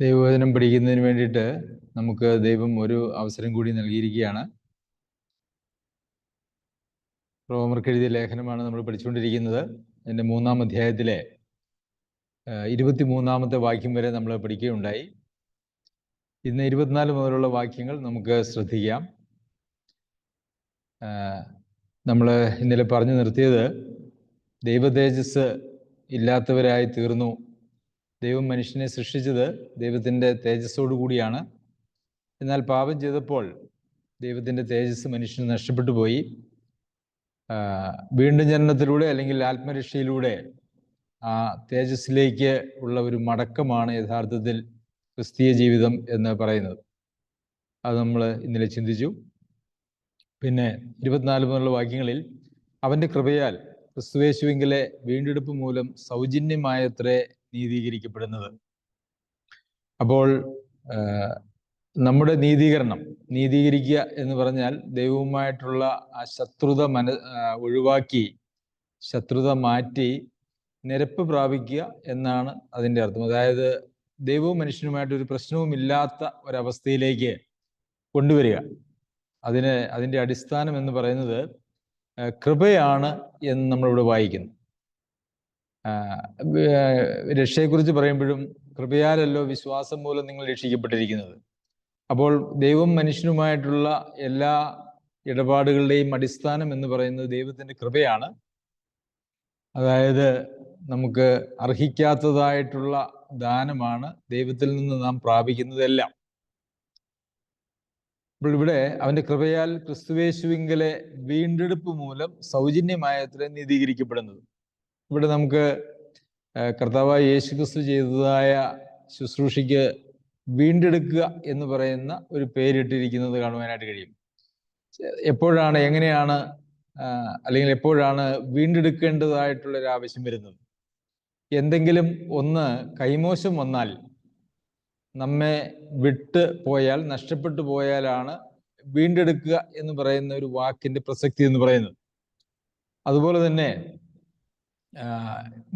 ദൈവവചനം പഠിക്കുന്നതിന് വേണ്ടിയിട്ട് നമുക്ക് ദൈവം ഒരു അവസരം കൂടി നൽകിയിരിക്കുകയാണ്. റോമർക്ക് എഴുതിയ ലേഖനമാണ് നമ്മൾ പഠിച്ചുകൊണ്ടിരിക്കുന്നത്. അതിന്റെ മൂന്നാം അധ്യായത്തിലെ ഇരുപത്തി മൂന്നാമത്തെ വാക്യം വരെ നമ്മൾ പഠിക്കുകയുണ്ടായി. ഇന്ന് ഇരുപത്തിനാല് മുതലുള്ള വാക്യങ്ങൾ നമുക്ക് ശ്രദ്ധിക്കാം. നമ്മൾ ഇന്നലെ പറഞ്ഞു നിർത്തിയത് ദൈവതേജസ് ഇല്ലാത്തവരായി തീർന്നു ദൈവം മനുഷ്യനെ സൃഷ്ടിച്ചത് ദൈവത്തിന്റെ തേജസ്സോടു കൂടിയാണ്. എന്നാൽ പാപം ചെയ്തപ്പോൾ ദൈവത്തിന്റെ തേജസ് മനുഷ്യന് നഷ്ടപ്പെട്ടു പോയി. വീണ്ടും ജനനത്തിലൂടെ അല്ലെങ്കിൽ ആത്മരക്ഷയിലൂടെ ആ തേജസ്സിലേക്ക് ഉള്ള ഒരു മടക്കമാണ് യഥാർത്ഥത്തിൽ ക്രിസ്തീയ ജീവിതം എന്ന് പറയുന്നത്. അത് നമ്മൾ ഇന്നലെ ചിന്തിച്ചു. പിന്നെ ഇരുപത്തിനാല് മുതലുള്ള വാക്യങ്ങളിൽ അവന്റെ കൃപയാൽ ക്രിസ്തുവേശുവിങ്കിലെ വീണ്ടെടുപ്പ് മൂലം സൗജന്യമായത്രേ നീതീകരിക്കപ്പെടുന്നത്. അപ്പോൾ നമ്മുടെ നീതീകരണം നീതീകരിക്കുക എന്ന് പറഞ്ഞാൽ ദൈവവുമായിട്ടുള്ള ആ ശത്രുത മന ഒഴിവാക്കി ശത്രുത മാറ്റി നിരപ്പ് പ്രാപിക്കുക എന്നാണ് അതിന്റെ അർത്ഥം. അതായത് ദൈവവും മനുഷ്യനുമായിട്ട് ഒരു പ്രശ്നവും ഇല്ലാത്ത ഒരവസ്ഥയിലേക്ക് കൊണ്ടുവരിക. അതിന് അതിന്റെ അടിസ്ഥാനം എന്ന് പറയുന്നത് കൃപയാണ് എന്ന് നമ്മളിവിടെ വായിക്കുന്നു. രക്ഷയെക്കുറിച്ച് പറയുമ്പോഴും കൃപയാലല്ലോ വിശ്വാസം മൂലം നിങ്ങൾ രക്ഷിക്കപ്പെട്ടിരിക്കുന്നത്. അപ്പോൾ ദൈവം മനുഷ്യനുമായിട്ടുള്ള എല്ലാ ഇടപാടുകളുടെയും അടിസ്ഥാനം എന്ന് പറയുന്നത് ദൈവത്തിന്റെ കൃപയാണ്. അതായത് നമുക്ക് അർഹിക്കാത്തതായിട്ടുള്ള ദാനമാണ് ദൈവത്തിൽ നിന്ന് നാം പ്രാപിക്കുന്നതെല്ലാം. അപ്പോൾ ഇവിടെ അവന്റെ കൃപയാൽ ക്രിസ്തുവേശുവിങ്കലെ വീണ്ടെടുപ്പ് മൂലം സൗജന്യമായത്ര നീതീകരിക്കപ്പെടുന്നത്. ഇവിടെ നമുക്ക് കർത്താവായ യേശു ക്രിസ്തു ചെയ്തതായ ശുശ്രൂഷയ്ക്ക് വീണ്ടെടുക്കുക എന്ന് പറയുന്ന ഒരു പേരിട്ടിരിക്കുന്നത് കാണുവാനായിട്ട് കഴിയും. എപ്പോഴാണ് എങ്ങനെയാണ് അല്ലെങ്കിൽ എപ്പോഴാണ് വീണ്ടെടുക്കേണ്ടതായിട്ടുള്ള ഒരു ആവശ്യം വരുന്നത്? എന്തെങ്കിലും ഒന്ന് കൈമോശം വന്നാൽ നമ്മെ വിട്ട് പോയാൽ നഷ്ടപ്പെട്ടു പോയാലാണ് വീണ്ടെടുക്കുക എന്ന് പറയുന്ന ഒരു വാക്കിന്റെ പ്രസക്തി എന്ന് പറയുന്നത്. അതുപോലെ തന്നെ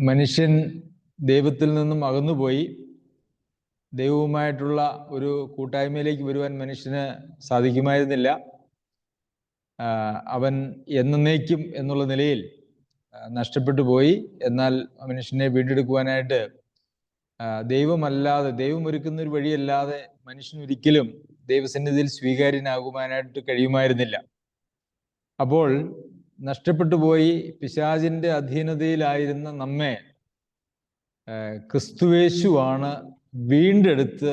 മനുഷ്യൻ ദൈവത്തിൽ നിന്നും അകന്നുപോയി. ദൈവവുമായിട്ടുള്ള ഒരു കൂട്ടായ്മയിലേക്ക് വരുവാൻ മനുഷ്യന് സാധിക്കുമായിരുന്നില്ല. അവൻ എന്നേക്കും എന്നുള്ള നിലയിൽ നഷ്ടപ്പെട്ടു പോയി. എന്നാൽ മനുഷ്യനെ വീണ്ടെടുക്കുവാനായിട്ട് ദൈവമല്ലാതെ ദൈവം ഒരുക്കുന്ന ഒരു വഴിയല്ലാതെ മനുഷ്യൻ ഒരിക്കലും ദൈവസന്നിധിയിൽ സ്വീകാര്യനാകുവാനായിട്ട് കഴിയുമായിരുന്നില്ല. അപ്പോൾ നഷ്ടപ്പെട്ടു പോയി. പിശാചിന്റെ അധീനതയിലായിരുന്ന നമ്മെ ക്രിസ്തുവേശുവാണ് വീണ്ടെടുത്ത്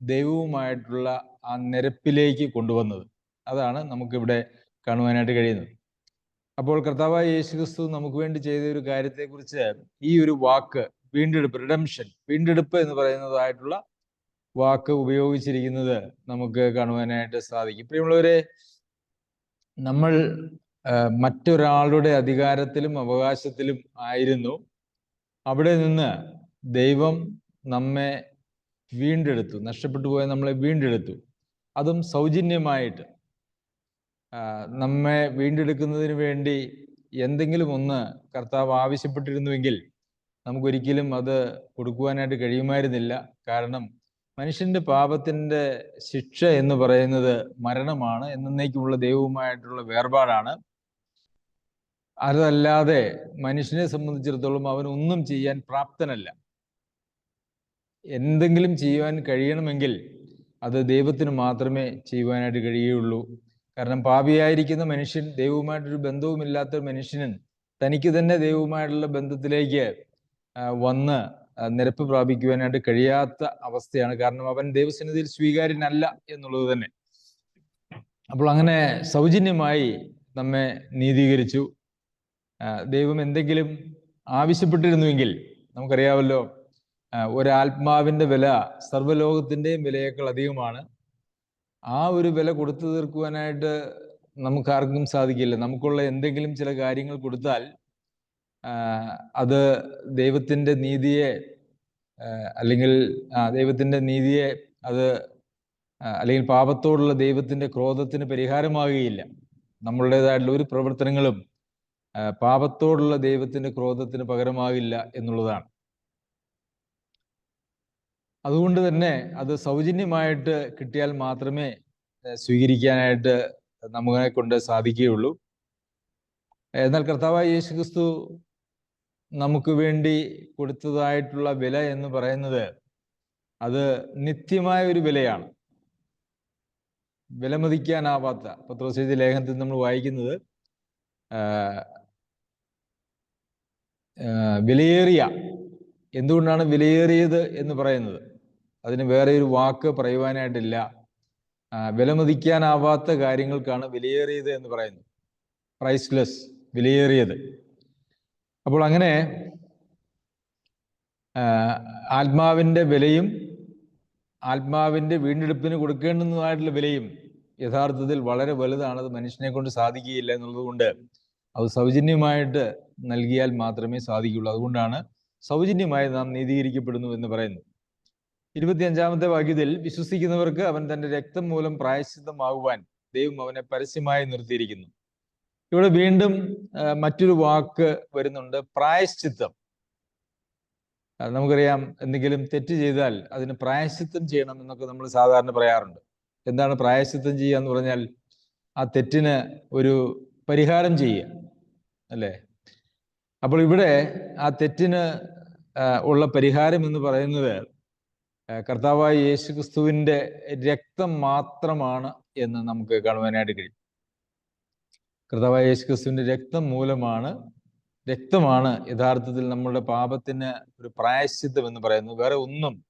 ദൈവവുമായിട്ടുള്ള ആ നിരപ്പിലേക്ക് കൊണ്ടുവന്നത്. അതാണ് നമുക്കിവിടെ കാണുവാനായിട്ട് കഴിയുന്നത്. അപ്പോൾ കർത്താവായ യേശു ക്രിസ്തു നമുക്ക് വേണ്ടി ചെയ്ത ഒരു കാര്യത്തെക്കുറിച്ച് ഈ ഒരു വാക്ക് വീണ്ടെടുപ്പ് റിഡംഷൻ വീണ്ടെടുപ്പ് എന്ന് പറയുന്നതായിട്ടുള്ള വാക്ക് ഉപയോഗിച്ചിരിക്കുന്നത് നമുക്ക് കാണുവാനായിട്ട് സാധിക്കും. പ്രിയമുള്ളവരെ നമ്മൾ മറ്റൊരാളുടെ അധികാരത്തിലും അവകാശത്തിലും ആയിരുന്നു. അവിടെ നിന്ന് ദൈവം നമ്മെ വീണ്ടെടുത്തു. നഷ്ടപ്പെട്ടു പോയ നമ്മളെ വീണ്ടെടുത്തു. അതും സൗജന്യമായിട്ട്. നമ്മെ വീണ്ടെടുക്കുന്നതിന് വേണ്ടി എന്തെങ്കിലും ഒന്ന് കർത്താവ് ആവശ്യപ്പെട്ടിരുന്നുവെങ്കിൽ നമുക്കൊരിക്കലും അത് കൊടുക്കുവാനായിട്ട് കഴിയുമായിരുന്നില്ല. കാരണം മനുഷ്യന്റെ പാപത്തിന്റെ ശിക്ഷ എന്ന് പറയുന്നത് മരണമാണ്. എന്നേക്കുമുള്ള ദൈവവുമായിട്ടുള്ള വേർപാടാണ്. അതല്ലാതെ മനുഷ്യനെ സംബന്ധിച്ചിടത്തോളം അവൻ ഒന്നും ചെയ്യാൻ പ്രാപ്തനല്ല. എന്തെങ്കിലും ചെയ്യുവാൻ കഴിയണമെങ്കിൽ അത് ദൈവത്തിന് മാത്രമേ ചെയ്യുവാനായിട്ട് കഴിയുള്ളൂ കാരണം പാപിയായിരിക്കുന്ന മനുഷ്യൻ ദൈവവുമായിട്ടൊരു ബന്ധവുമില്ലാത്ത മനുഷ്യനും തനിക്ക് തന്നെ ദൈവവുമായിട്ടുള്ള ബന്ധത്തിലേക്ക് വന്ന് നിരപ്പ് പ്രാപിക്കുവാനായിട്ട് കഴിയാത്ത അവസ്ഥയാണ്. കാരണം അവൻ ദൈവസന്നിധിയിൽ സ്വീകാര്യനല്ല എന്നുള്ളത് തന്നെ. അപ്പോൾ അങ്ങനെ സൗജന്യമായി നമ്മെ നീതീകരിച്ചു. ദൈവം എന്തെങ്കിലും ആവശ്യപ്പെട്ടിരുന്നുവെങ്കിൽ നമുക്കറിയാമല്ലോ ഒരാത്മാവിന്റെ വില സർവലോകത്തിന്റെയും വിലയേക്കാൾ അധികമാണ്. ആ ഒരു വില കൊടുത്തു തീർക്കുവാനായിട്ട് നമുക്കാർക്കും സാധിക്കില്ല. നമുക്കുള്ള എന്തെങ്കിലും ചില കാര്യങ്ങൾ കൊടുത്താൽ അത് ദൈവത്തിന്റെ നീതിയെ അല്ലെങ്കിൽ ദൈവത്തിന്റെ നീതിയെ അത് അല്ലെങ്കിൽ പാപത്തോടുള്ള ദൈവത്തിന്റെ ക്രോധത്തിന് പരിഹാരമാകുകയില്ല. നമ്മളുടേതായിട്ടുള്ള ഒരു പ്രവർത്തനങ്ങളും പാപത്തോടുള്ള ദൈവത്തിന്റെ ക്രോധത്തിന് പകരമാകില്ല എന്നുള്ളതാണ്. അതുകൊണ്ട് തന്നെ അത് സൗജന്യമായിട്ട് കിട്ടിയാൽ മാത്രമേ സ്വീകരിക്കാനായിട്ട് നമ്മളെ കൊണ്ട് സാധിക്കുകയുള്ളൂ. എന്നാൽ കർത്താവായ യേശു ക്രിസ്തു നമുക്ക് വേണ്ടി കൊടുത്തതായിട്ടുള്ള വില എന്ന് പറയുന്നത് അത് നിത്യമായ ഒരു വിലയാണ്. വിലമതിക്കാനാവാത്ത പത്രോസേജ് ലേഖനത്തിൽ നമ്മൾ വായിക്കുന്നത് വിലയേറിയ. എന്തുകൊണ്ടാണ് വിലയേറിയത് എന്ന് പറയുന്നത്? അതിന് വേറെ ഒരു വാക്ക് പറയുവാനായിട്ടില്ല. വിലമതിക്കാനാവാത്ത കാര്യങ്ങൾക്കാണ് വിലയേറിയത് എന്ന് പറയുന്നത്. പ്രൈസ്ലെസ് വിലയേറിയത്. അപ്പോൾ അങ്ങനെ ആത്മാവിന്റെ വിലയും ആത്മാവിന്റെ വീണ്ടെടുപ്പിന് കൊടുക്കേണ്ടുന്നതായിട്ടുള്ള വിലയും യഥാർത്ഥത്തിൽ വളരെ വലുതാണത് മനുഷ്യനെ കൊണ്ട് സാധിക്കുകയില്ല എന്നുള്ളത് കൊണ്ട് അത് സൗജന്യമായിട്ട് നൽകിയാൽ മാത്രമേ സാധിക്കുകയുള്ളൂ. അതുകൊണ്ടാണ് സൗജന്യമായി നാം നീതീകരിക്കപ്പെടുന്നു എന്ന് പറയുന്നത്. ഇരുപത്തിയഞ്ചാമത്തെ വാക്യത്തിൽ വിശ്വസിക്കുന്നവർക്ക് അവൻ തന്റെ രക്തം മൂലം പ്രായശ്ചിത്തമാകുവാൻ ദൈവം അവനെ പരസ്യമായി നിർത്തിയിരിക്കുന്നു. ഇവിടെ വീണ്ടും മറ്റൊരു വാക്ക് വരുന്നുണ്ട് പ്രായശ്ചിത്തം. നമുക്കറിയാം എന്തെങ്കിലും തെറ്റ് ചെയ്താൽ അതിന് പ്രായശ്ചിത്തം ചെയ്യണം എന്നൊക്കെ നമ്മൾ സാധാരണ പറയാറുണ്ട്. എന്താണ് പ്രായശ്ചിത്തം ചെയ്യുക എന്ന് പറഞ്ഞാൽ ആ തെറ്റിന് ഒരു പരിഹാരം ചെയ്യുക അല്ലേ? അപ്പോൾ ഇവിടെ ആ തെറ്റിന് ഉള്ള പരിഹാരം എന്ന് പറയുന്നത് കർത്താവായ യേശു ക്രിസ്തുവിന്റെ രക്തം മാത്രമാണ് എന്ന് നമുക്ക് കാണുവാനായിട്ട് കഴിയും. കർത്താവായ യേശു ക്രിസ്തുവിന്റെ രക്തം മൂലമാണ് രക്തമാണ് യഥാർത്ഥത്തിൽ നമ്മളുടെ പാപത്തിന് ഒരു പ്രായശ്ചിത്തം എന്ന് പറയുന്നത്. വേറെ ഒന്നും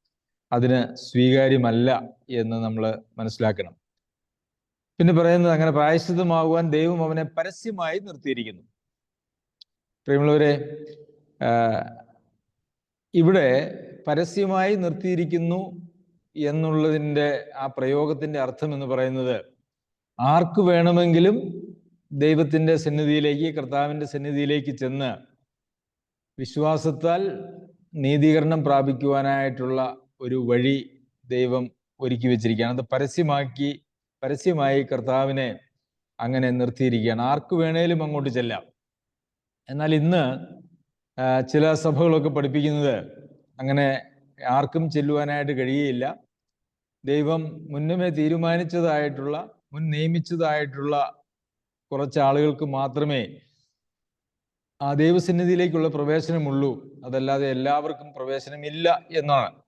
അതിന് സ്വീകാര്യമല്ല എന്ന് നമ്മൾ മനസ്സിലാക്കണം. പിന്നെ പറയുന്നത് അങ്ങനെ പ്രായശ്ചിതമാകുവാൻ ദൈവം അവനെ പരസ്യമായി നിർത്തിയിരിക്കുന്നു. പ്രിയമുള്ളവരെ ഇവിടെ പരസ്യമായി നിർത്തിയിരിക്കുന്നു എന്നുള്ളതിന്റെ ആ പ്രയോഗത്തിന്റെ അർത്ഥം എന്ന് പറയുന്നത് ആർക്ക് വേണമെങ്കിലും ദൈവത്തിന്റെ സന്നിധിയിലേക്ക് കർത്താവിന്റെ സന്നിധിയിലേക്ക് ചെന്ന് വിശ്വാസത്താൽ നീതീകരണം പ്രാപിക്കുവാനായിട്ടുള്ള ഒരു വഴി ദൈവം ഒരുക്കി വെച്ചിരിക്കുകയാണ്. അത് പരസ്യമാക്കി പരസ്യമായി കർത്താവിനെ അങ്ങനെ നിർത്തിയിരിക്കുകയാണ്. ആർക്ക് വേണേലും അങ്ങോട്ട് ചെല്ലാം. എന്നാൽ ഇന്ന് ചില സഭകളൊക്കെ പഠിപ്പിക്കുന്നത് അങ്ങനെ ആർക്കും ചെല്ലുവാനായിട്ട് കഴിയുകയില്ല. ദൈവം മുന്നമേ തീരുമാനിച്ചതായിട്ടുള്ള മുൻ നിയമിച്ചതായിട്ടുള്ള കുറച്ച് ആളുകൾക്ക് മാത്രമേ ആ ദൈവസന്നിധിയിലേക്കുള്ള പ്രവേശനമുള്ളൂ. അതല്ലാതെ എല്ലാവർക്കും പ്രവേശനമില്ല എന്നാണ്.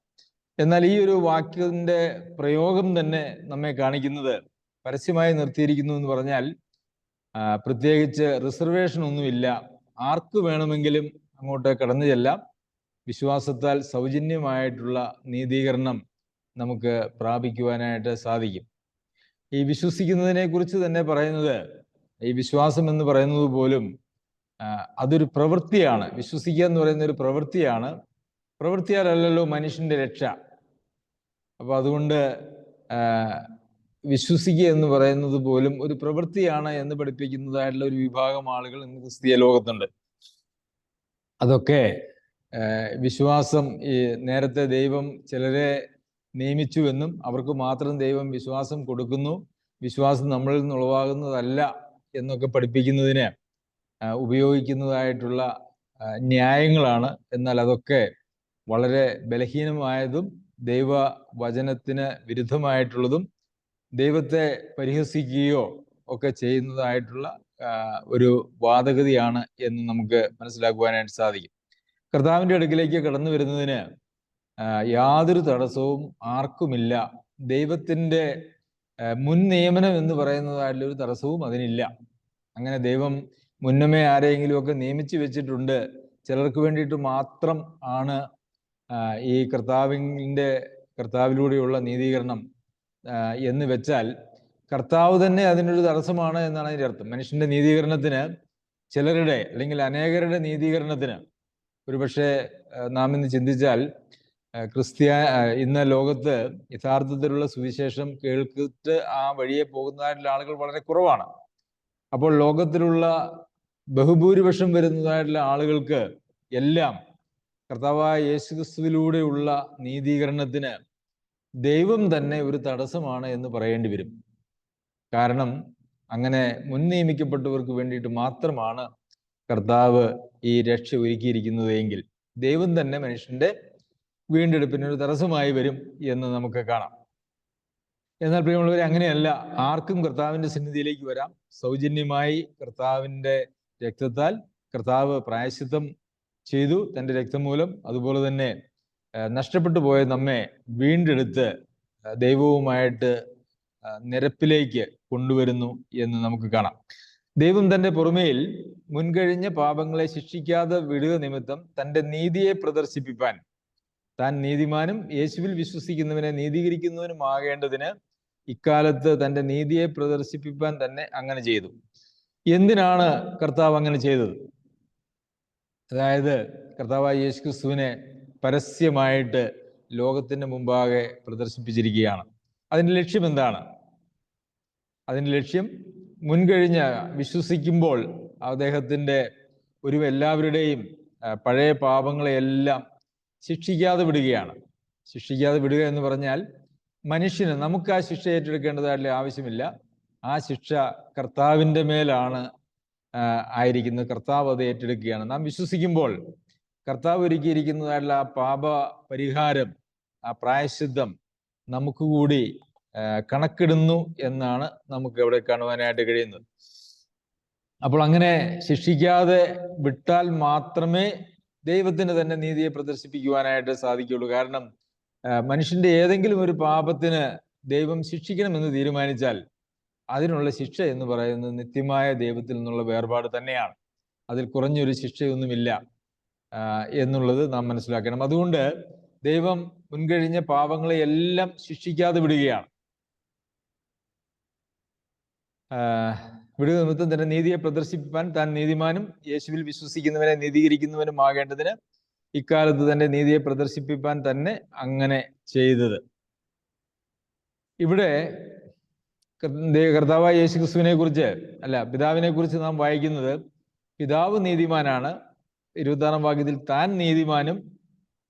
എന്നാൽ ഈ ഒരു വാക്യത്തിന്റെ പ്രയോഗം തന്നെ നമ്മെ കാണിക്കുന്നത് പരസ്യമായി നിർത്തിയിരിക്കുന്നു എന്ന് പറഞ്ഞാൽ പ്രത്യേകിച്ച് റിസർവേഷൻ ഒന്നുമില്ല. ആർക്ക് വേണമെങ്കിലും അങ്ങോട്ട് കടന്നു ചെല്ലാം. വിശ്വാസത്താൽ സൗജന്യമായിട്ടുള്ള നീതീകരണം നമുക്ക് പ്രാപിക്കുവാനായിട്ട് സാധിക്കും. ഈ വിശ്വസിക്കുന്നതിനെ കുറിച്ച് തന്നെ പറയുന്നത് ഈ വിശ്വാസം എന്ന് പറയുന്നത് പോലും അതൊരു പ്രവൃത്തിയാണ്. വിശ്വസിക്കുക എന്ന് പറയുന്ന ഒരു പ്രവൃത്തിയാണ്. പ്രവൃത്തിയാലല്ലോ മനുഷ്യന്റെ രക്ഷ. അപ്പൊ അതുകൊണ്ട് വിശ്വസിക്കുക എന്ന് പറയുന്നത് പോലും ഒരു പ്രവൃത്തിയാണ് എന്ന് പഠിപ്പിക്കുന്നതായിട്ടുള്ള ഒരു വിഭാഗം ആളുകൾ ഇന്ന് ക്രിസ്തീയ ലോകത്തുണ്ട്. അതൊക്കെ വിശ്വാസം ഈ നേരത്തെ ദൈവം ചിലരെ നിയമിച്ചുവെന്നും അവർക്ക് മാത്രം ദൈവം വിശ്വാസം കൊടുക്കുന്നു. വിശ്വാസം നമ്മളിൽ നിന്ന് ഉളവാകുന്നതല്ല എന്നൊക്കെ പഠിപ്പിക്കുന്നതിന് ഉപയോഗിക്കുന്നതായിട്ടുള്ള ന്യായങ്ങളാണ്. എന്നാൽ അതൊക്കെ വളരെ ബലഹീനമായതും ദൈവ വചനത്തിന് വിരുദ്ധമായിട്ടുള്ളതും ദൈവത്തെ പരിഹസിക്കുകയോ ഒക്കെ ചെയ്യുന്നതായിട്ടുള്ള ഒരു വാദഗതിയാണ് എന്ന് നമുക്ക് മനസ്സിലാക്കുവാനായിട്ട് സാധിക്കും. കർത്താവിന്റെ അടുക്കിലേക്ക് കടന്നു വരുന്നതിന് യാതൊരു തടസ്സവും ആർക്കുമില്ല. ദൈവത്തിന്റെ മുൻ നിയമനം എന്ന് പറയുന്നതായിട്ടുള്ള ഒരു തടസ്സവും അതിനില്ല. അങ്ങനെ ദൈവം മുന്നമേ ആരെങ്കിലും ഒക്കെ നിയമിച്ചു വെച്ചിട്ടുണ്ട്. ചിലർക്ക് വേണ്ടിയിട്ട് മാത്രം ആണ് ഈ കർത്താവിന്റെ കർത്താവിലൂടെയുള്ള നീതീകരണം എന്ന് വെച്ചാൽ കർത്താവ് തന്നെ അതിനൊരു തടസ്സമാണ് എന്നാണ് അതിന്റെ അർത്ഥം. മനുഷ്യന്റെ നീതീകരണത്തിന് ചിലരുടെ അല്ലെങ്കിൽ അനേകരുടെ നീതീകരണത്തിന് ഒരുപക്ഷെ നാം ഇന്ന് ചിന്തിച്ചാൽ ക്രിസ്ത്യ ഇന്ന് ലോകത്ത് യഥാർത്ഥത്തിലുള്ള സുവിശേഷം കേൾക്കിട്ട് ആ വഴിയെ പോകുന്നതായിട്ടുള്ള ആളുകൾ വളരെ കുറവാണ്. അപ്പോൾ ലോകത്തിലുള്ള ബഹുഭൂരിപക്ഷം വരുന്നതായിട്ടുള്ള ആളുകൾക്ക് എല്ലാം കർത്താവായ യേശുക്രിസ്തുവിലൂടെയുള്ള നീതീകരണത്തിന് ദൈവം തന്നെ ഒരു തടസ്സമാണ് എന്ന് പറയേണ്ടി വരും. കാരണം അങ്ങനെ മുൻ നിയമിക്കപ്പെട്ടവർക്ക് വേണ്ടിയിട്ട് മാത്രമാണ് കർത്താവ് ഈ രക്ഷ ഒരുക്കിയിരിക്കുന്നത് എങ്കിൽ ദൈവം തന്നെ മനുഷ്യന്റെ വീണ്ടെടുപ്പിന് ഒരു തടസ്സമായി വരും എന്ന് നമുക്ക് കാണാം. എന്നാൽ പ്രിയമുള്ളവരെ അങ്ങനെയല്ല. ആർക്കും കർത്താവിന്റെ സന്നിധിയിലേക്ക് വരാം. സൗജന്യമായി കർത്താവിന്റെ രക്തത്താൽ കർത്താവ് പ്രായശ്ചിത്തം ചെയ്തു. തന്റെ രക്തം മൂലം. അതുപോലെ തന്നെ നഷ്ടപ്പെട്ടു പോയ നമ്മെ വീണ്ടെടുത്ത് ദൈവവുമായിട്ട് നിരപ്പിലേക്ക് കൊണ്ടുവരുന്നു എന്ന് നമുക്ക് കാണാം. ദൈവം തന്റെ പുറമേൽ മുൻകഴിഞ്ഞ പാപങ്ങളെ ശിക്ഷിക്കാതെ വിടുക നിമിത്തം തന്റെ നീതിയെ പ്രദർശിപ്പിപ്പാൻ താൻ നീതിമാനും യേശുവിൽ വിശ്വസിക്കുന്നവനെ നീതീകരിക്കുന്നവനും ആകേണ്ടതിന് ഇക്കാലത്ത് തന്റെ നീതിയെ പ്രദർശിപ്പിപ്പാൻ തന്നെ അങ്ങനെ ചെയ്തു. എന്തിനാണ് കർത്താവ് അങ്ങനെ ചെയ്തത്? അതായത് കർത്താവായ യേശു ക്രിസ്തുവിനെ പരസ്യമായിട്ട് ലോകത്തിന്റെ മുമ്പാകെ പ്രദർശിപ്പിച്ചിരിക്കുകയാണ്. അതിന്റെ ലക്ഷ്യം എന്താണ്? അതിന്റെ ലക്ഷ്യം മുൻകഴിഞ്ഞ വിശ്വസിക്കുമ്പോൾ അദ്ദേഹത്തിന്റെ ഒരു എല്ലാവരുടെയും പഴയ പാപങ്ങളെയെല്ലാം ശിക്ഷിക്കാതെ വിടുകയാണ്. ശിക്ഷിക്കാതെ വിടുക എന്ന് പറഞ്ഞാൽ മനുഷ്യന് നമുക്ക് ആ ശിക്ഷ ഏറ്റെടുക്കേണ്ടതായിട്ടുള്ള ആവശ്യമില്ല. ആ ശിക്ഷ കർത്താവിന്റെ മേലാണ് ആയിരിക്കുന്നത് കർത്താവ് അത് ഏറ്റെടുക്കുകയാണ്. നാം വിശ്വസിക്കുമ്പോൾ കർത്താവ് ഒരുക്കിയിരിക്കുന്നതായിട്ടുള്ള ആ പാപ പരിഹാരം ആ പ്രായശുദ്ധം നമുക്ക് കൂടി കണക്കിടുന്നു എന്നാണ് നമുക്ക് ഇവിടെ കാണുവാനായിട്ട് കഴിയുന്നത്. അപ്പോൾ അങ്ങനെ ശിക്ഷിക്കാതെ വിട്ടാൽ മാത്രമേ ദൈവത്തിന് തന്നെ നീതിയെ പ്രദർശിപ്പിക്കുവാനായിട്ട് സാധിക്കുകയുള്ളൂ. കാരണം മനുഷ്യന്റെ ഏതെങ്കിലും ഒരു പാപത്തിന് ദൈവം ശിക്ഷിക്കണമെന്ന് തീരുമാനിച്ചാൽ അതിനുള്ള ശിക്ഷ എന്ന് പറയുന്നത് നിത്യമായ ദൈവത്തിൽ നിന്നുള്ള വേർപാട് തന്നെയാണ്. അതിൽ കുറഞ്ഞൊരു ശിക്ഷയൊന്നുമില്ല എന്നുള്ളത് നാം മനസ്സിലാക്കണം. അതുകൊണ്ട് ദൈവം മുൻകഴിഞ്ഞ പാപങ്ങളെ എല്ലാം ശിക്ഷിക്കാതെ വിടുകയാണ്. വിടുക നിമിത്തം തന്റെ നീതിയെ പ്രദർശിപ്പാൻ താൻ നീതിമാനും യേശുവിൽ വിശ്വസിക്കുന്നവനെ നീതീകരിക്കുന്നവനും ആകേണ്ടതിന് ഇക്കാലത്ത് തന്റെ നീതിയെ പ്രദർശിപ്പിപ്പാൻ തന്നെ അങ്ങനെ ചെയ്തത്. ഇവിടെ കർത്താവായ യേശു ക്രിസ്തുവിനെ കുറിച്ച് അല്ല പിതാവിനെ കുറിച്ച് നാം വായിക്കുന്നത് പിതാവ് നീതിമാനാണ്. ഇരുപത്താറാം വാക്യത്തിൽ താൻ നീതിമാനും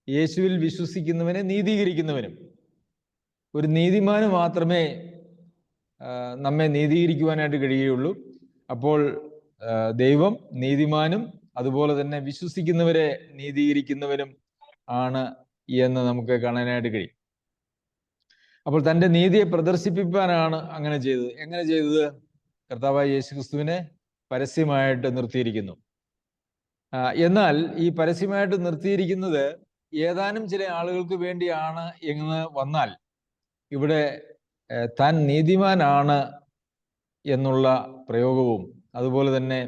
യേശുവിൽ വിശ്വസിക്കുന്നവനെ നീതീകരിക്കുന്നവനും. ഒരു നീതിമാന് മാത്രമേ നമ്മെ നീതീകരിക്കുവാനായിട്ട് കഴിയുകയുള്ളൂ. അപ്പോൾ ദൈവം നീതിമാനും അതുപോലെ തന്നെ വിശ്വസിക്കുന്നവരെ നീതീകരിക്കുന്നവനും ആണ് എന്ന് നമുക്ക് കാണാനായിട്ട് കഴിയും. അപ്പോൾ തന്റെ നീതിയെ പ്രദർശിപ്പിക്കാനാണ് അങ്ങനെ ചെയ്തത്. എങ്ങനെ ചെയ്തത്? കർത്താവായ യേശു ക്രിസ്തുവിനെ പരസ്യമായിട്ട് നിർത്തിയിരിക്കുന്നു. എന്നാൽ ഈ പരസ്യമായിട്ട് നിർത്തിയിരിക്കുന്നത് ഏതാനും ചില ആളുകൾക്ക് വേണ്ടിയാണ് എന്ന് വന്നാൽ ഇവിടെ താൻ നീതിമാനാണ് എന്നുള്ള പ്രയോഗവും അതുപോലെ തന്നെ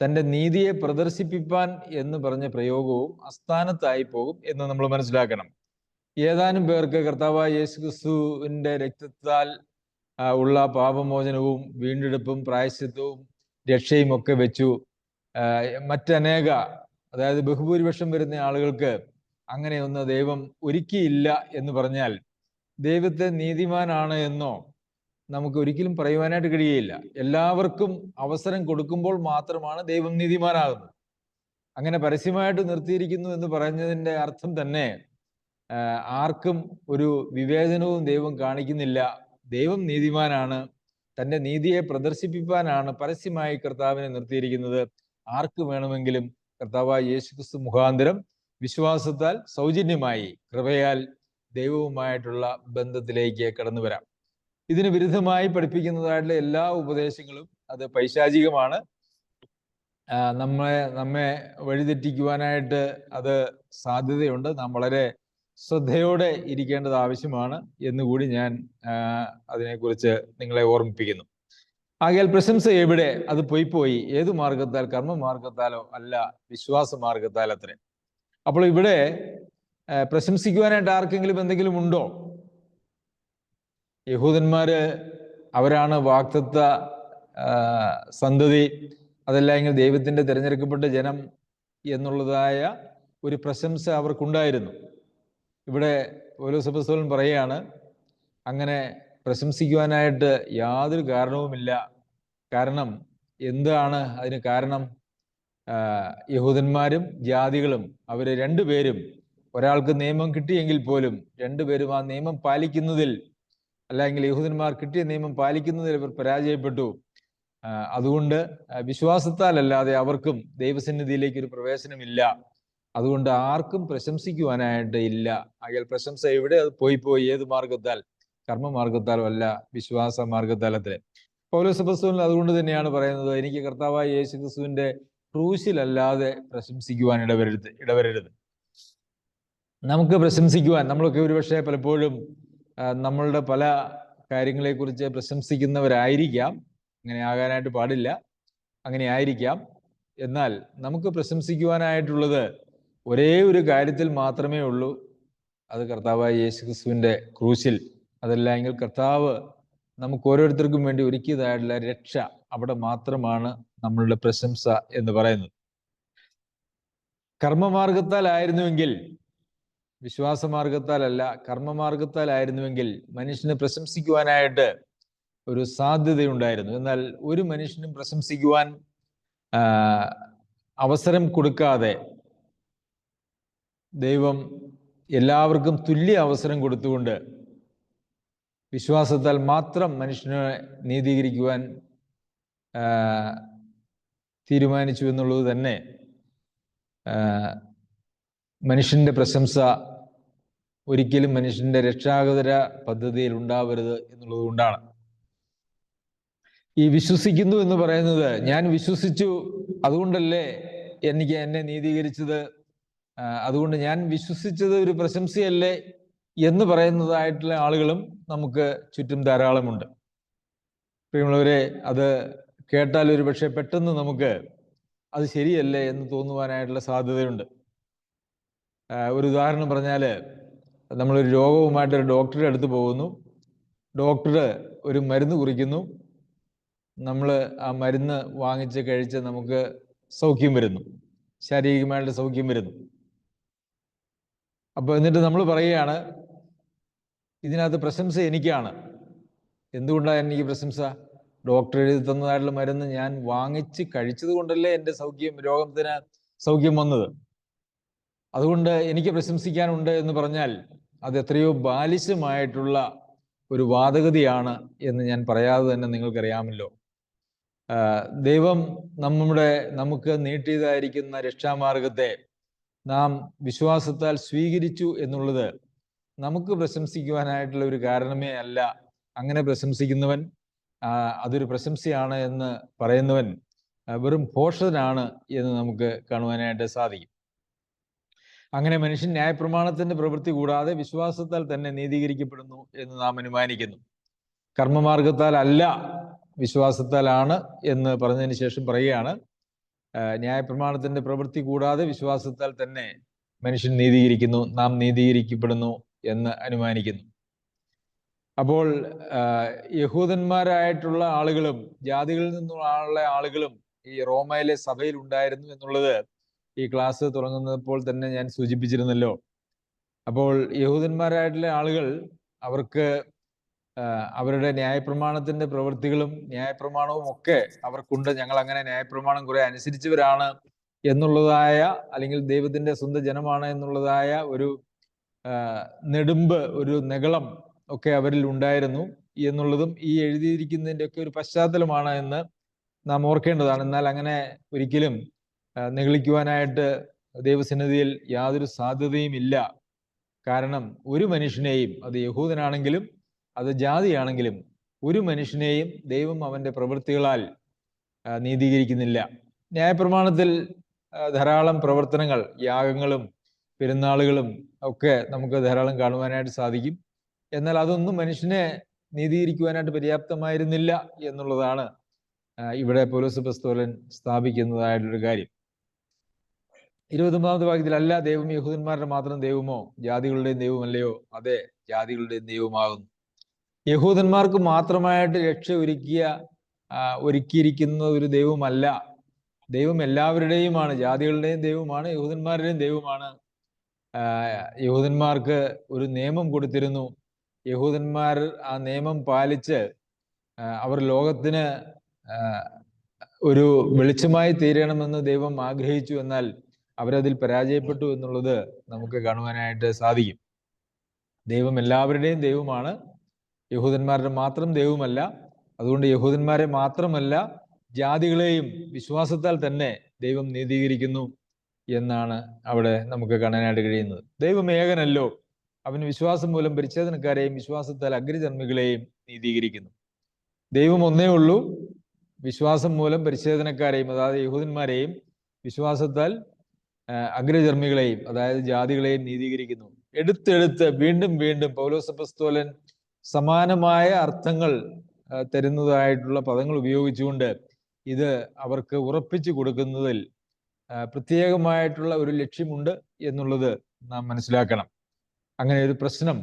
തന്റെ നീതിയെ പ്രദർശിപ്പിപ്പാൻ എന്ന് പറഞ്ഞ പ്രയോഗവും അസ്ഥാനത്തായി പോകും എന്ന് നമ്മൾ മനസ്സിലാക്കണം. ഏതാനും പേർക്ക് കർത്താവായ യേശു ക്രിസ്തുവിന്റെ രക്തത്താൽ ഉള്ള പാപമോചനവും വീണ്ടെടുപ്പും പ്രായശ്ചിത്വവും രക്ഷയും ഒക്കെ വെച്ചു. മറ്റനേക അതായത് ബഹുഭൂരിപക്ഷം വരുന്ന ആളുകൾക്ക് അങ്ങനെയൊന്ന് ദൈവം ഒരുക്കിയില്ല എന്ന് പറഞ്ഞാൽ ദൈവത്തെ നീതിമാനാണ് എന്നോ നമുക്ക് ഒരിക്കലും പറയുവാനായിട്ട് കഴിയുകയില്ല. എല്ലാവർക്കും അവസരം കൊടുക്കുമ്പോൾ മാത്രമാണ് ദൈവം നീതിമാനാകുന്നത്. അങ്ങനെ പരസ്യമായിട്ട് നിർത്തിയിരിക്കുന്നു എന്ന് പറഞ്ഞതിന്റെ അർത്ഥം തന്നെ ആർക്കും ഒരു വിവേചനവും ദൈവം കാണിക്കുന്നില്ല. ദൈവം നീതിമാനാണ്. തന്റെ നീതിയെ പ്രദർശിപ്പിക്കാനാണ് പരസ്യമായി കർത്താവിനെ നിർത്തിയിരിക്കുന്നത്. ആർക്ക് വേണമെങ്കിലും കർത്താവായ യേശുക്രിസ്തു മുഖാന്തരം വിശ്വാസത്താൽ സൗജന്യമായി കൃപയാൽ ദൈവവുമായിട്ടുള്ള ബന്ധത്തിലേക്ക് കടന്നു വരാം. ഇതിന് വിരുദ്ധമായി പഠിപ്പിക്കുന്നതായിട്ടുള്ള എല്ലാ ഉപദേശങ്ങളും അത് പൈശാചികമാണ്. നമ്മെ നമ്മളെ നമ്മെ വഴിതെറ്റിക്കുവാനായിട്ട് അത് സാധ്യതയുണ്ട്. നാം വളരെ ശ്രദ്ധയോടെ ഇരിക്കേണ്ടത് ആവശ്യമാണ് എന്നുകൂടി ഞാൻ അതിനെക്കുറിച്ച് നിങ്ങളെ ഓർമ്മിപ്പിക്കുന്നു. ആകയാൽ പ്രശംസ എവിടെ? അത് പോയി പോയി. ഏത് മാർഗത്താൽ കർമ്മ മാർഗത്താലോ അല്ല വിശ്വാസ മാർഗത്താൽ അത്രേ. അപ്പോൾ ഇവിടെ പ്രശംസിക്കുവാനായിട്ട് ആർക്കെങ്കിലും എന്തെങ്കിലും ഉണ്ടോ? യഹൂദന്മാര് അവരാണ് വാക്തത്വ സന്തതി അതല്ലെങ്കിൽ ദൈവത്തിന്റെ തിരഞ്ഞെടുക്കപ്പെട്ട ജനം എന്നുള്ളതായ ഒരു പ്രശംസ അവർക്കുണ്ടായിരുന്നു. ഇവിടെ പൗലോസപ്പസ്തോലൻ പറയുകയാണ് അങ്ങനെ പ്രശംസിക്കുവാനായിട്ട് യാതൊരു കാരണവുമില്ല. കാരണം എന്താണ് അതിന് കാരണം? യഹൂദന്മാരും ജാതികളും അവർ രണ്ടുപേരും ഒരാൾക്ക് നിയമം കിട്ടിയെങ്കിൽ പോലും രണ്ടുപേരും ആ നിയമം പാലിക്കുന്നതിൽ അല്ലെങ്കിൽ യഹൂദന്മാർ കിട്ടിയ നിയമം പാലിക്കുന്നതിൽ ഇവർ പരാജയപ്പെട്ടു. അതുകൊണ്ട് വിശ്വാസത്താലല്ലാതെ അവർക്കും ദൈവസന്നിധിയിലേക്ക് ഒരു പ്രവേശനമില്ല. അതുകൊണ്ട് ആർക്കും പ്രശംസിക്കുവാനായിട്ട് ഇല്ല. അയാൾ പ്രശംസ എവിടെ? അത് പോയി പോയി ഏത് മാർഗത്താൽ കർമ്മമാർഗത്താലോ അല്ല വിശ്വാസ മാർഗത്താലത്തിലെ പൗലോസ് പുസ്തകത്തിൽ അതുകൊണ്ട് തന്നെയാണ് പറയുന്നത് എനിക്ക് കർത്താവായ യേശു ക്രിസ്തുവിന്റെ ക്രൂശിലല്ലാതെ പ്രശംസിക്കുവാൻ ഇടവരരുത് ഇടവരരുത്. നമുക്ക് പ്രശംസിക്കുവാൻ നമ്മളൊക്കെ ഒരുപക്ഷെ പലപ്പോഴും നമ്മളുടെ പല കാര്യങ്ങളെക്കുറിച്ച് പ്രശംസിക്കുന്നവരായിരിക്കാം. അങ്ങനെ ആകാനായിട്ട് പാടില്ല. അങ്ങനെ ആയിരിക്കാം. എന്നാൽ നമുക്ക് പ്രശംസിക്കുവാനായിട്ടുള്ളത് ഒരേ ഒരു കാര്യത്തിൽ മാത്രമേ ഉള്ളൂ. അത് കർത്താവായ യേശു ക്രിസ്തുവിന്റെ ക്രൂശിൽ. അതല്ല എങ്കിൽ കർത്താവ് നമുക്ക് ഓരോരുത്തർക്കും വേണ്ടി ഒരുക്കിയതായിട്ടുള്ള രക്ഷ അവിടെ മാത്രമാണ് നമ്മളുടെ പ്രശംസ എന്ന് പറയുന്നത്. കർമ്മമാർഗത്താലായിരുന്നുവെങ്കിൽ വിശ്വാസമാർഗത്താലല്ല കർമ്മമാർഗത്താലായിരുന്നുവെങ്കിൽ മനുഷ്യനെ പ്രശംസിക്കുവാനായിട്ട് ഒരു സാധ്യതയുണ്ടായിരുന്നു. എന്നാൽ ഒരു മനുഷ്യനും പ്രശംസിക്കുവാൻ അവസരം കൊടുക്കാതെ ദൈവം എല്ലാവർക്കും തുല്യ അവസരം കൊടുത്തുകൊണ്ട് വിശ്വാസത്താൽ മാത്രം മനുഷ്യനെ നീതീകരിക്കുവാൻ തീരുമാനിച്ചു എന്നുള്ളത് തന്നെ മനുഷ്യന്റെ പ്രശംസ ഒരിക്കലും മനുഷ്യന്റെ രക്ഷാകതര പദ്ധതിയിൽ ഉണ്ടാവരുത് എന്നുള്ളത് കൊണ്ടാണ്. ഈ വിശ്വസിക്കുന്നു എന്ന് പറയുന്നത് ഞാൻ വിശ്വസിച്ചു അതുകൊണ്ടല്ലേ എനിക്ക് എന്നെ നീതീകരിച്ചത് അതുകൊണ്ട് ഞാൻ വിശ്വസിച്ചത് ഒരു പ്രശംസയല്ലേ എന്ന് പറയുന്നതായിട്ടുള്ള ആളുകളും നമുക്ക് ചുറ്റും ധാരാളമുണ്ട്. പ്രിയമുള്ളവരെ അത് കേട്ടാൽ ഒരു പക്ഷേ പെട്ടെന്ന് നമുക്ക് അത് ശരിയല്ലേ എന്ന് തോന്നുവാനായിട്ടുള്ള സാധ്യതയുണ്ട്. ഒരു ഉദാഹരണം പറഞ്ഞാൽ നമ്മളൊരു രോഗവുമായിട്ട് ഒരു ഡോക്ടറെ അടുത്ത് പോകുന്നു. ഡോക്ടർ ഒരു മരുന്ന് കുറിക്കുന്നു. നമ്മൾ ആ മരുന്ന് വാങ്ങിച്ച് കഴിച്ച് നമുക്ക് സൗഖ്യം വരുന്നു. ശാരീരികമായിട്ട് സൗഖ്യം വരുന്നു. അപ്പോൾ എന്നിട്ട് നമ്മൾ പറയുകയാണ് ഇതിനകത്ത് പ്രശംസ എനിക്കാണ്. എന്തുകൊണ്ടാണ് എനിക്ക് പ്രശംസ? ഡോക്ടർ എഴുതി തന്നതായിട്ടുള്ള മരുന്ന് ഞാൻ വാങ്ങിച്ച് കഴിച്ചത് കൊണ്ടല്ലേ എന്റെ സൗഖ്യം രോഗത്തിന് സൗഖ്യം വന്നത്. അതുകൊണ്ട് എനിക്ക് പ്രശംസിക്കാനുണ്ട് എന്ന് പറഞ്ഞാൽ അത് എത്രയോ ബാലിശമായിട്ടുള്ള ഒരു വാദഗതിയാണ് എന്ന് ഞാൻ പറയാതെ തന്നെ നിങ്ങൾക്കറിയാമല്ലോ. ദൈവം നമ്മുടെ നമുക്ക് നീട്ടിയതായിരിക്കുന്ന രക്ഷാമാർഗത്തെ നാം വിശ്വാസത്താൽ സ്വീകരിച്ചു എന്നുള്ളത് നമുക്ക് പ്രശംസിക്കുവാനായിട്ടുള്ള ഒരു കാരണമേ അല്ല. അങ്ങനെ പ്രശംസിക്കുന്നവൻ അതൊരു പ്രശംസയാണ് എന്ന് പറയുന്നവൻ വെറും ഭോഷനാണ് എന്ന് നമുക്ക് കാണുവാനായിട്ട് സാധിക്കും. അങ്ങനെ മനുഷ്യൻ ന്യായപ്രമാണത്തിന്റെ പ്രവൃത്തി കൂടാതെ വിശ്വാസത്താൽ തന്നെ നീതീകരിക്കപ്പെടുന്നു എന്ന് നാം അനുമാനിക്കുന്നു. കർമ്മമാർഗത്താൽ അല്ല വിശ്വാസത്താലാണ് എന്ന് പറഞ്ഞതിന് ശേഷം പറയുകയാണ് ന്യായപ്രമാണത്തിന്റെ പ്രവൃത്തി കൂടാതെ വിശ്വാസത്താൽ തന്നെ മനുഷ്യൻ നീതീകരിക്കുന്നു നാം നീതീകരിക്കപ്പെടുന്നു എന്ന് അനുമാനിക്കുന്നു. അപ്പോൾ യഹൂദന്മാരായിട്ടുള്ള ആളുകളും ജാതികളിൽ നിന്നുള്ള ആളുകളും ഈ റോമയിലെ സഭയിൽ ഉണ്ടായിരുന്നു എന്നുള്ളത് ഈ ക്ലാസ് തുടങ്ങുന്നപ്പോൾ തന്നെ ഞാൻ സൂചിപ്പിച്ചിരുന്നല്ലോ. അപ്പോൾ യഹൂദന്മാരായിട്ടുള്ള ആളുകൾ അവർക്ക് അവരുടെ ന്യായപ്രമാണത്തിന്റെ പ്രവൃത്തികളും ന്യായപ്രമാണവും ഒക്കെ അവർക്കുണ്ട്. ഞങ്ങൾ അങ്ങനെ ന്യായപ്രമാണം കുറെ അനുസരിച്ചവരാണ് എന്നുള്ളതായ അല്ലെങ്കിൽ ദൈവത്തിന്റെ സ്വന്തം ജനമാണ് എന്നുള്ളതായ ഒരു നെടുമ്പ് ഒരു നെകളം ഒക്കെ അവരിൽ ഉണ്ടായിരുന്നു എന്നുള്ളതും ഈ എഴുതിയിരിക്കുന്നതിന്റെ ഒക്കെ ഒരു പശ്ചാത്തലമാണ് എന്ന് നാം ഓർക്കേണ്ടതാണ്. എന്നാൽ അങ്ങനെ ഒരിക്കലും നിഗളിക്കുവാനായിട്ട് ദൈവസന്നിധിയിൽ യാതൊരു സാധ്യതയും ഇല്ല. കാരണം ഒരു മനുഷ്യനെയും അത് യഹൂദനാണെങ്കിലും അത് ജാതിയാണെങ്കിലും ഒരു മനുഷ്യനെയും ദൈവം അവന്റെ പ്രവൃത്തികളാൽ നീതീകരിക്കുന്നില്ല. ന്യായപ്രമാണത്തിൽ ധാരാളം പ്രവർത്തനങ്ങൾ യാഗങ്ങളും പെരുന്നാളുകളും ഒക്കെ നമുക്ക് ധാരാളം കാണുവാനായിട്ട് സാധിക്കും. എന്നാൽ അതൊന്നും മനുഷ്യനെ നീതീകരിക്കുവാനായിട്ട് പര്യാപ്തമായിരുന്നില്ല എന്നുള്ളതാണ് ഇവിടെ പോലീസ് പസ്തോലൻ സ്ഥാപിക്കുന്നതായിട്ടൊരു കാര്യം. ഇരുപത്തൊമ്പതാമത്തെ വാക്യത്തിൽ അല്ല ദൈവം യഹൂദന്മാരുടെ മാത്രം ദൈവമോ ജാതികളുടെയും ദൈവമല്ലയോ അതെ ജാതികളുടെയും ദൈവമാകുന്നു. യഹൂദന്മാർക്ക് മാത്രമായിട്ട് രക്ഷ ഒരുക്കിയ ഒരുക്കിയിരിക്കുന്ന ഒരു ദൈവമല്ല. ദൈവം എല്ലാവരുടെയുമാണ് ജാതികളുടെയും ദൈവമാണ് യഹൂദന്മാരുടെയും ദൈവമാണ്. യഹൂദന്മാർക്ക് ഒരു നിയമം കൊടുത്തിരുന്നു. യഹൂദന്മാർ ആ നിയമം പാലിച്ച് അവർ ലോകത്തിന് ഒരു വെളിച്ചമായി തീരണമെന്ന് ദൈവം ആഗ്രഹിച്ചു എന്നാൽ അവരതിൽ പരാജയപ്പെട്ടു എന്നുള്ളത് നമുക്ക് കാണുവാനായിട്ട് സാധിക്കും. ദൈവം എല്ലാവരുടെയും ദൈവമാണ്. യഹൂദന്മാരുടെ മാത്രം ദൈവമല്ല അതുകൊണ്ട് യഹൂദന്മാരെ മാത്രമല്ല ജാതികളെയും വിശ്വാസത്താൽ തന്നെ ദൈവം നീതീകരിക്കുന്നു എന്നാണ് അവിടെ നമുക്ക് കാണാനായിട്ട് കഴിയുന്നത്. ദൈവം ഏകനല്ലോ. അവൻ വിശ്വാസം മൂലം പരിച്ഛേദനക്കാരെയും വിശ്വാസത്താൽ അഗ്രജന്മികളെയും നീതീകരിക്കുന്നു. ദൈവം ഒന്നേ ഉള്ളൂ. വിശ്വാസം മൂലം പരിച്ഛേദനക്കാരെയും അതായത് യഹൂദന്മാരെയും വിശ്വാസത്താൽ അഗ്രചർമ്മികളെയും അതായത് ജാതികളെയും നീതീകരിക്കുന്നു. എടുത്തെടുത്ത് വീണ്ടും വീണ്ടും പൗലോസപ്പസ്തോലൻ സമാനമായ അർത്ഥങ്ങൾ തരുന്നതായിട്ടുള്ള പദങ്ങൾ ഉപയോഗിച്ചുകൊണ്ട് ഇത് അവർക്ക് ഉറപ്പിച്ചു കൊടുക്കുന്നതിൽ പ്രത്യേകമായിട്ടുള്ള ഒരു ലക്ഷ്യമുണ്ട് എന്നുള്ളത് നാം മനസ്സിലാക്കണം. അങ്ങനെ ഒരു പ്രശ്നം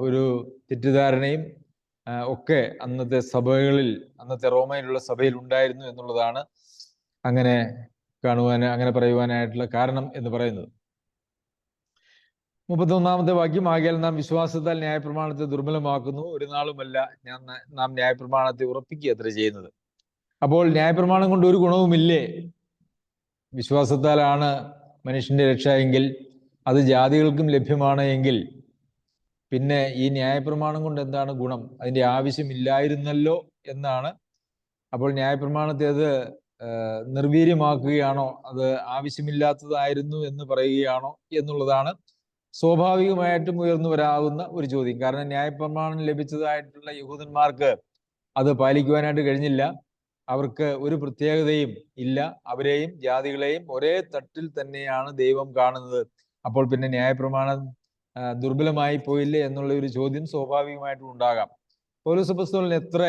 ഒരു തെറ്റിദ്ധാരണയും ഒക്കെ അന്നത്തെ സഭകളിൽ അന്നത്തെ റോമയിലുള്ള സഭയിൽ ഉണ്ടായിരുന്നു എന്നുള്ളതാണ് അങ്ങനെ കാണുവാൻ അങ്ങനെ പറയുവാനായിട്ടുള്ള കാരണം എന്ന് പറയുന്നത്. മുപ്പത്തൊന്നാമത്തെ വാക്യം ആകിയാൽ നാം വിശ്വാസത്താൽ ന്യായപ്രമാണത്തെ ദുർബലമാക്കുന്നു. ഒരു നാളുമല്ല ഞാൻ നാം ന്യായപ്രമാണത്തെ ഉറപ്പിക്കുക അത്ര ചെയ്യുന്നത്. അപ്പോൾ ന്യായപ്രമാണം കൊണ്ട് ഒരു ഗുണവുമില്ലേ? വിശ്വാസത്താലാണ് മനുഷ്യന്റെ രക്ഷ എങ്കിൽ അത് ജാതികൾക്കും ലഭ്യമാണ് എങ്കിൽ. പിന്നെ ഈ ന്യായപ്രമാണം കൊണ്ട് എന്താണ് ഗുണം? അതിന്റെ ആവശ്യമില്ലായിരുന്നല്ലോ എന്നാണ്. അപ്പോൾ ന്യായപ്രമാണത്തെ അത് നിർവീര്യമാക്കുകയാണോ? അത് ആവശ്യമില്ലാത്തതായിരുന്നു എന്ന് പറയുകയാണോ എന്നുള്ളതാണ് സ്വാഭാവികമായിട്ടും ഉയർന്നു വരാവുന്ന ഒരു ചോദ്യം. കാരണം ന്യായപ്രമാണം ലഭിച്ചതായിട്ടുള്ള യഹൂദന്മാർക്ക് അത് പാലിക്കുവാനായിട്ട് കഴിഞ്ഞില്ല. അവർക്ക് ഒരു പ്രത്യേകതയും ഇല്ല. അവരെയും ജാതികളെയും ഒരേ തട്ടിൽ തന്നെയാണ് ദൈവം കാണുന്നത്. അപ്പോൾ പിന്നെ ന്യായപ്രമാണം ദുർബലമായി പോയില്ലേ എന്നുള്ള ഒരു ചോദ്യം സ്വാഭാവികമായിട്ടും ഉണ്ടാകാം. പൗലോസപ്പസ്തോലൻ എത്ര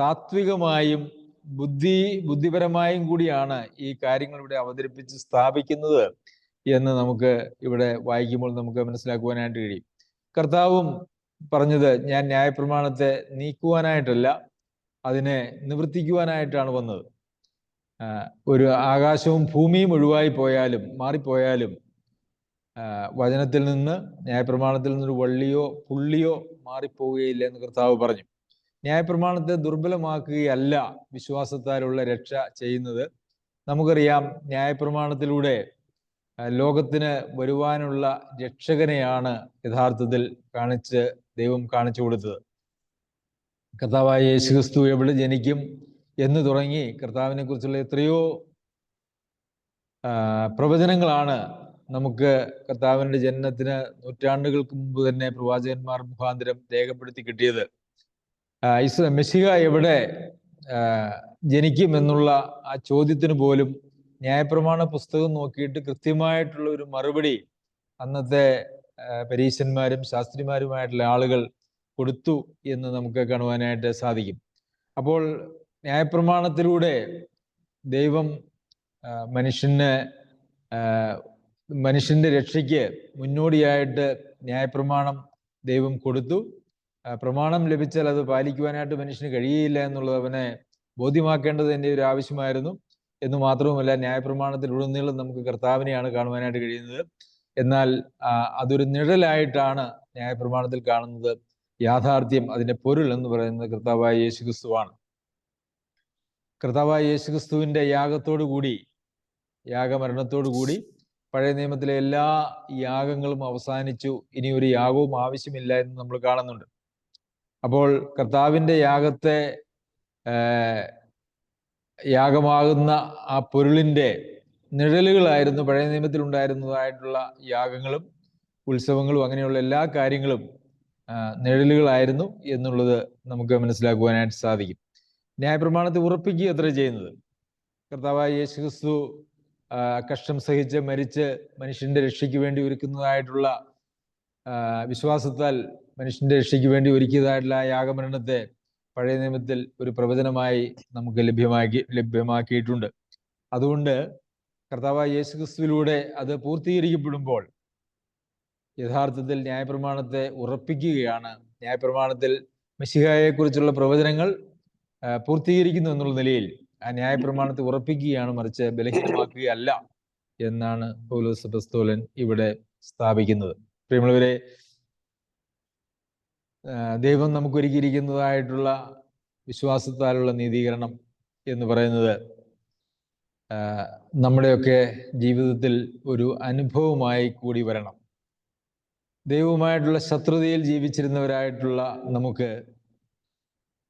താത്വികമായും ബുദ്ധി ബുദ്ധിപരമായും കൂടിയാണ് ഈ കാര്യങ്ങൾ ഇവിടെ അവതരിപ്പിച്ച് സ്ഥാപിക്കുന്നത്. എന്ന് നമുക്ക് ഇവിടെ വായിക്കുമ്പോൾ നമുക്ക് മനസ്സിലാക്കുവാനായിട്ട് കഴിയും. കർത്താവും പറഞ്ഞത് ഞാൻ ന്യായപ്രമാണത്തെ നീക്കുവാനായിട്ടല്ല അതിനെ നിവർത്തിക്കുവാനായിട്ടാണ് വന്നത്. ഒരു ആകാശവും ഭൂമിയും ഒഴിവായി പോയാലും മാറിപ്പോയാലും വചനത്തിൽ നിന്ന് ന്യായപ്രമാണത്തിൽ നിന്നൊരു വള്ളിയോ പുള്ളിയോ മാറിപ്പോവുകയില്ല എന്ന് കർത്താവ് പറഞ്ഞു. ന്യായപ്രമാണത്തെ ദുർബലമാക്കുകയല്ല വിശ്വാസത്താലുള്ള രക്ഷ ചെയ്യുന്നത്. നമുക്കറിയാം ന്യായപ്രമാണത്തിലൂടെ ലോകത്തിന് വരുവാനുള്ള രക്ഷകനെയാണ് യഥാർത്ഥത്തിൽ കാണിച്ച് ദൈവം കാണിച്ചു കൊടുത്തത്. കർത്താവായ യേശുക്രിസ്തു എവിടെ ജനിക്കും എന്ന് തുടങ്ങി കർത്താവിനെ കുറിച്ചുള്ള എത്രയോ പ്രവചനങ്ങളാണ് നമുക്ക് കർത്താവിന്റെ ജനനത്തിന് നൂറ്റാണ്ടുകൾക്ക് മുമ്പ് തന്നെ പ്രവാചകന്മാർ മുഖാന്തരം രേഖപ്പെടുത്തി കിട്ടിയത്. ഇസ് മെസ്സിഹ എവിടെ ജനിക്കും എന്നുള്ള ആ ചോദ്യത്തിന് പോലും ന്യായപ്രമാണ പുസ്തകം നോക്കിയിട്ട് കൃത്യമായിട്ടുള്ള ഒരു മറുപടി അന്നത്തെ പരീശന്മാരും ശാസ്ത്രിമാരുമായിട്ടുള്ള ആളുകൾ കൊടുത്തു എന്ന് നമുക്ക് കാണുവാനായിട്ട് സാധിക്കും. അപ്പോൾ ന്യായപ്രമാണത്തിലൂടെ ദൈവം മനുഷ്യന് മനുഷ്യന്റെ രക്ഷയ്ക്ക് മുന്നോടിയായിട്ട് ന്യായപ്രമാണം ദൈവം കൊടുത്തു. പ്രമാണം ലഭിച്ചാൽ അത് പാലിക്കുവാനായിട്ട് മനുഷ്യന് കഴിയില്ല എന്നുള്ളത് അവനെ ബോധ്യമാക്കേണ്ടത് എന്റെ ഒരു ആവശ്യമായിരുന്നു. എന്ന് മാത്രവുമല്ല ന്യായപ്രമാണത്തിൽ ഉടനീളം നമുക്ക് കർത്താവിനെയാണ് കാണുവാനായിട്ട് കഴിയുന്നത്. എന്നാൽ അതൊരു നിഴലായിട്ടാണ് ന്യായപ്രമാണത്തിൽ കാണുന്നത്. യാഥാർത്ഥ്യം അതിന്റെ പൊരുൾ എന്ന് പറയുന്നത് കർത്താവായ യേശുക്രിസ്തുവാണ്. കർത്താവായ യേശുക്രിസ്തുവിന്റെ യാഗത്തോടു കൂടി യാഗമരണത്തോടു കൂടി പഴയ നിയമത്തിലെ എല്ലാ യാഗങ്ങളും അവസാനിച്ചു. ഇനി ഒരു യാഗവും ആവശ്യമില്ല എന്ന് നമ്മൾ കാണുന്നുണ്ട്. അപ്പോൾ കർത്താവിന്റെ യാഗത്തെ യാഗമാകുന്ന ആ പൊരുളിന്റെ നിഴലുകളായിരുന്നു പഴയ നിയമത്തിൽ ഉണ്ടായിരുന്നതായിട്ടുള്ള യാഗങ്ങളും ഉത്സവങ്ങളും അങ്ങനെയുള്ള എല്ലാ കാര്യങ്ങളും നിഴലുകളായിരുന്നു എന്നുള്ളത് നമുക്ക് മനസ്സിലാക്കുവാനായിട്ട് സാധിക്കും. ന്യായപ്രമാണത്തെ ഉറപ്പിക്കുക അത്ര ചെയ്യുന്നത്. കർത്താവായ യേശു ക്രിസ്തു കഷ്ടം സഹിച്ച് മരിച്ച് മനുഷ്യന്റെ രക്ഷയ്ക്ക് വേണ്ടി ഒരുക്കുന്നതായിട്ടുള്ള വിശ്വാസത്താൽ മനുഷ്യന്റെ രക്ഷയ്ക്ക് വേണ്ടി ഒരുക്കിയതായിട്ടുള്ള ആ യാഗമരണത്തെ പഴയ നിയമത്തിൽ ഒരു പ്രവചനമായി നമുക്ക് ലഭ്യമാക്കി ലഭ്യമാക്കിയിട്ടുണ്ട്. അതുകൊണ്ട് കർത്താവ് യേശു ക്രിസ്തുവിലൂടെ അത് പൂർത്തീകരിക്കപ്പെടുമ്പോൾ യഥാർത്ഥത്തിൽ ന്യായപ്രമാണത്തെ ഉറപ്പിക്കുകയാണ്. ന്യായപ്രമാണത്തിൽ മിശിഹായെക്കുറിച്ചുള്ള പ്രവചനങ്ങൾ പൂർത്തീകരിക്കുന്നു എന്നുള്ള നിലയിൽ ആ ന്യായപ്രമാണത്തെ ഉറപ്പിക്കുകയാണ് മറിച്ച് ബലഹീനമാക്കുകയല്ല എന്നാണ് പൗലോസ് പസ്തോലൻ ഇവിടെ സ്ഥാപിക്കുന്നത്. പ്രിയമുള്ളവരെ ദൈവം നമുക്ക് ഒരുക്കിയിരിക്കുന്നതായിട്ടുള്ള വിശ്വാസത്താലുള്ള നീതീകരണം എന്ന് പറയുന്നത് നമ്മുടെയൊക്കെ ജീവിതത്തിൽ ഒരു അനുഭവമായി കൂടി വരണം. ദൈവവുമായിട്ടുള്ള ശത്രുതയിൽ ജീവിച്ചിരുന്നവരായിട്ടുള്ള നമുക്ക്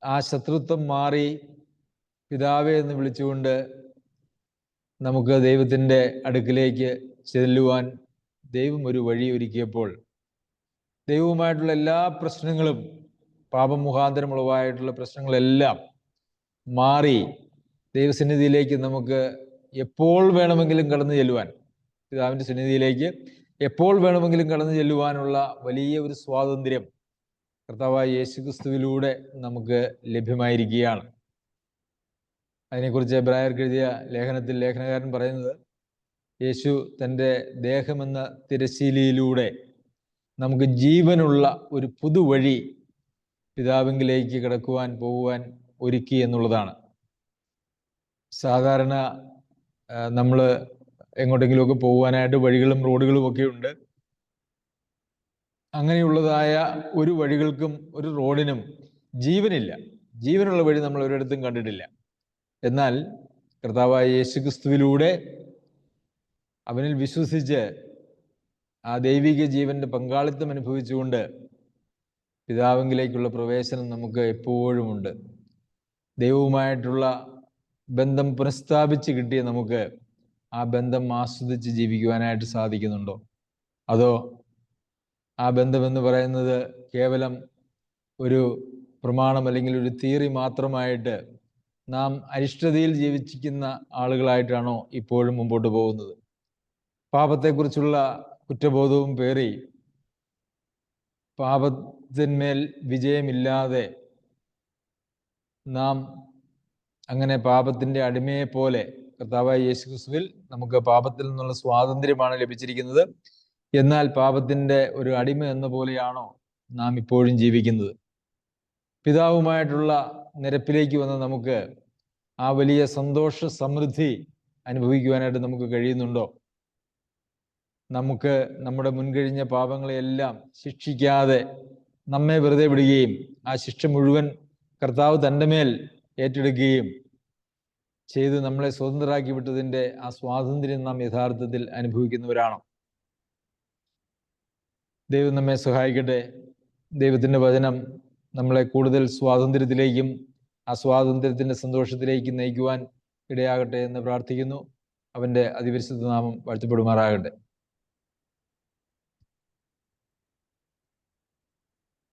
ആ ശത്രുത്വം മാറി പിതാവേ എന്ന് വിളിച്ചുകൊണ്ട് നമുക്ക് ദൈവത്തിന്റെ അടുക്കിലേക്ക് ചെല്ലുവാൻ ദൈവം ഒരു വഴി ഒരുക്കിയപ്പോൾ ദൈവവുമായിട്ടുള്ള എല്ലാ പ്രശ്നങ്ങളും പാപം മുഖാന്തരമുള്ളതായിട്ടുള്ള പ്രശ്നങ്ങളെല്ലാം മാറി ദൈവസന്നിധിയിലേക്ക് നമുക്ക് എപ്പോൾ വേണമെങ്കിലും കടന്നു ചെല്ലുവാൻ പിതാവിന്റെ സന്നിധിയിലേക്ക് എപ്പോൾ വേണമെങ്കിലും കടന്നു ചെല്ലുവാനുള്ള വലിയ ഒരു സ്വാതന്ത്ര്യം കർത്താവായ യേശുക്രിസ്തുവിലൂടെ നമുക്ക് ലഭ്യമായിരിക്കുകയാണ്. അതിനെക്കുറിച്ച് എബ്രായർക്ക് എഴുതിയ ലേഖനത്തിൽ ലേഖനകാരൻ പറയുന്നത് യേശു തന്റെ ദേഹമെന്ന തിരശീലയിലൂടെ നമുക്ക് ജീവനുള്ള ഒരു പുതുവഴി പിതാവിങ്കിലേക്ക് കിടക്കുവാൻ പോകുവാൻ ഒരുക്കി എന്നുള്ളതാണ്. സാധാരണ നമ്മൾ എങ്ങോട്ടെങ്കിലുമൊക്കെ പോകുവാനായിട്ട് വഴികളും റോഡുകളും ഒക്കെ ഉണ്ട്. അങ്ങനെയുള്ളതായ ഒരു വഴികൾക്കും ഒരു റോഡിനും ജീവനില്ല. ജീവനുള്ള വഴി നമ്മൾ ഒരിടത്തും കണ്ടിട്ടില്ല. എന്നാൽ കർത്താവായ യേശുക്രിസ്തുവിലൂടെ അവനിൽ വിശ്വസിച്ച് ആ ദൈവിക ജീവന്റെ പങ്കാളിത്തം അനുഭവിച്ചുകൊണ്ട് പിതാവിങ്കിലേക്കുള്ള പ്രവേശനം നമുക്ക് എപ്പോഴും ഉണ്ട്. ദൈവവുമായിട്ടുള്ള ബന്ധം പുനഃസ്ഥാപിച്ച് കിട്ടിയ നമുക്ക് ആ ബന്ധം ആസ്വദിച്ച് ജീവിക്കുവാനായിട്ട് സാധിക്കുന്നുണ്ടോ? അതോ ആ ബന്ധമെന്ന് പറയുന്നത് കേവലം ഒരു പ്രമാണം അല്ലെങ്കിൽ ഒരു തിയറി മാത്രമായിട്ട് നാം അരിഷ്ടതയിൽ ജീവിച്ചിരിക്കുന്ന ആളുകളായിട്ടാണോ ഇപ്പോഴും മുമ്പോട്ട് പോകുന്നത്? പാപത്തെക്കുറിച്ചുള്ള കുറ്റബോധവും പേറി പാപത്തിന്മേൽ വിജയമില്ലാതെ നാം അങ്ങനെ പാപത്തിന്റെ അടിമയെ പോലെ കർത്താവായ യേശു ക്രിസ്തുവിൽ നമുക്ക് പാപത്തിൽ നിന്നുള്ള സ്വാതന്ത്ര്യമാണ് ലഭിച്ചിരിക്കുന്നത്. എന്നാൽ പാപത്തിന്റെ ഒരു അടിമ എന്ന പോലെയാണോ നാം ഇപ്പോഴും ജീവിക്കുന്നത്? പിതാവുമായിട്ടുള്ള നിരപ്പിലേക്ക് വന്ന നമുക്ക് ആ വലിയ സന്തോഷ സമൃദ്ധി അനുഭവിക്കുവാനായിട്ട് നമുക്ക് കഴിയുന്നുണ്ടോ? നമുക്ക് നമ്മുടെ മുൻകഴിഞ്ഞ പാപങ്ങളെയെല്ലാം ശിക്ഷിക്കാതെ നമ്മെ വെറുതെ വിടുകയും ആ ശിക്ഷ മുഴുവൻ കർത്താവ് തന്റെ മേൽ ഏറ്റെടുക്കുകയും ചെയ്ത് നമ്മളെ സ്വതന്ത്രരാക്കി വിട്ടതിന്റെ ആ സ്വാതന്ത്ര്യം നാം യഥാർത്ഥത്തിൽ അനുഭവിക്കുന്നവരാണോ. ദൈവം നമ്മെ സഹായിക്കട്ടെ. ദൈവത്തിന്റെ വചനം നമ്മളെ കൂടുതൽ സ്വാതന്ത്ര്യത്തിലേക്കും ആ സ്വാതന്ത്ര്യത്തിന്റെ സന്തോഷത്തിലേക്കും നയിക്കുവാൻ ഇടയാകട്ടെ എന്ന് പ്രാർത്ഥിക്കുന്നു. അവന്റെ അതിപരിശുദ്ധ നാമം വാഴ്ത്തപ്പെടുമാറാകട്ടെ.